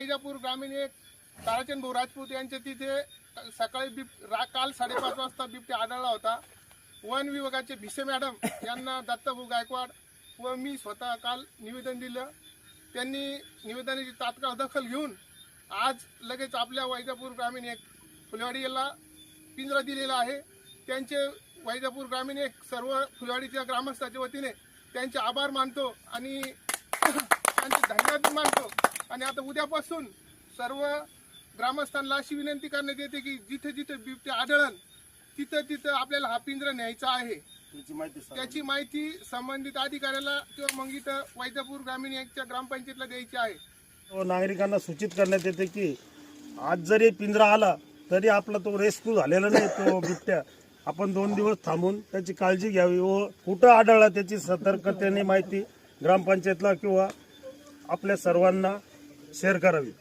वैजापूर ग्रामीण एक ताराचंद भाऊ राजपूत यांच्या तिथे सकाळी बिब रा काल साडेपाच वाजता बिबट्या आढळला होता. वन विभागाचे भिसे मॅडम यांना दत्ताभाऊ गायकवाड व मी स्वतः काल निवेदन दिलं. त्यांनी निवेदनाची तात्काळ दखल घेऊन आज लगेच आपल्या वैजापूर ग्रामीण एक फुलवाडीला पिंजरा दिलेला आहे. त्यांचे वैजापूर ग्रामीण एक सर्व फुलवाडीच्या ग्रामस्थाच्या वतीने त्यांचे आभार मानतो आणि त्यांचे धन्यवाद मानतो. आणि आता उद्यापासून सर्व ग्रामस्थांना अशी विनंती करण्यात येते की जिथे जिथे बिबटे आढळन तिथं तिथं आपल्याला हा पिंजरा न्यायचा आहे. त्याची माहिती सांगा. त्याची माहिती संबंधित अधिकाऱ्याला किंवा मग इथं वैजापूर ग्रामीण एकच्या ग्रामपंचायतला द्यायची आहे. तो नागरिकांना सूचित करण्यात येते की आज जरी पिंजरा आला तरी आपला तो रेस्क्यू झालेला नाही तो बिबट्या. आपण दोन दिवस थांबून त्याची काळजी घ्यावी. व कुठं आढळला त्याची सतर्कतेने माहिती ग्रामपंचायतला किंवा आपल्या सर्वांना शेअर करावी